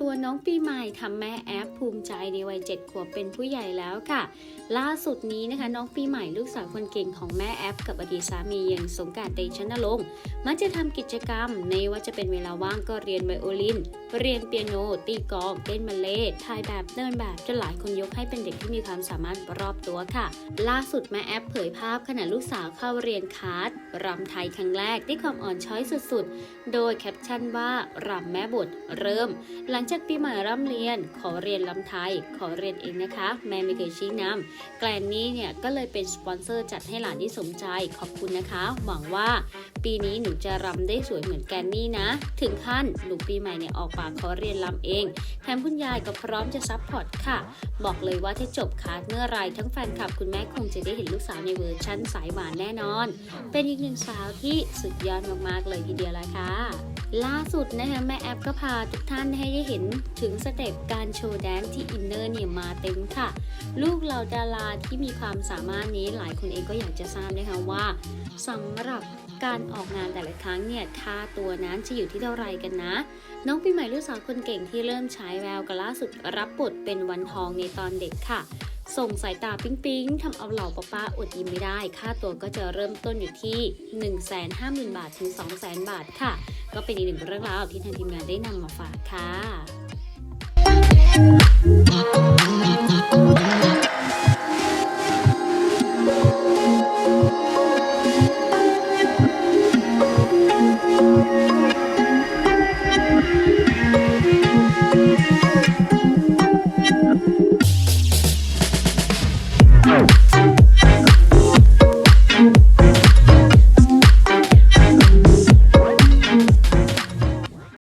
ตัวน้องปีใหม่ทำแม่แอปภูมิใจในวัยเจ็ดขวบเป็นผู้ใหญ่แล้วค่ะ ล่าสุดนี้นะคะ น้องปีใหม่ลูกสาวคนเก่งของแม่แอป กับอดีตสามีอย่างสงการเตชะนรงค์มักจะทำกิจกรรม ในว่าจะเป็นเวลาว่างก็เรียนไวโอลิน เรียนเปียโน ตีกลองเต้นบัลเล่ถ่ายแบบเดินแบบจนหลายคนยกให้เป็นเด็กที่มีความสามารถรอบตัวค่ะ ล่าสุดแม่แอปเผยภาพขณะลูกสาวเข้าเรียนคาร์ดรำไทยครั้งแรกด้วยความอ่อนช้อยสุดๆ โดยแคปชั่นว่ารำแม่บทเริ่มหลังจากปีใหม่ร่ำเรียน ขอเรียนลำไทย ขอเรียนเองนะคะ แม่ไม่เคยชี้นำแกลนนี่เนี่ยก็เลยเป็นสปอนเซอร์จัดให้หลานที่สมใจ ขอบคุณนะคะ หวังว่าปีนี้หนูจะรำได้สวยเหมือนแกนนี่นะ ถึงขั้นหนูปีใหม่เนี่ยออกปากขอเรียนรำเองแถมคุณยายก็พร้อมจะซัพพอร์ตค่ะ บอกเลยว่าถ้าจบคลาสเมื่อไรทั้งแฟนคลับคุณแม่คงจะได้เห็นลูกสาวในเวอร์ชั่นสายหวานแน่นอน เป็นอีกหนึ่งสาวที่สุดยอดมากๆเลยทีเดียวละค่ะ ล่าสุดนะคะแม่แอปก็พาทุกท่านให้ได้เห็นถึงสเต็ปการโชว์แดนที่อินเนอร์เนี่ยมาเต็มค่ะ ลูกเราดาราที่มีความสามารถนี้หลายคนเองก็อยากจะทราบนะคะว่าสำหรับการออกงานแต่ละครั้งเนี่ยค่าตัวนั้นจะอยู่ที่เท่าไรกันนะ น้องปีใหม่ลูกสาวคนเก่งที่เริ่มฉายแววกันล่าสุดรับบทเป็นวันทองในตอนเด็กค่ะ ส่งสายตาปิ๊งปิ๊งทำเอาเหล่าป้าป้าอดยิ้มไม่ได้ ค่าตัวก็จะเริ่มต้นอยู่ที่ 150,000 บาทถึง 200,000 บาทค่ะ ก็เป็นอีกหนึ่งเรื่องราวที่ทางทีมงานได้นำมาฝากค่ะ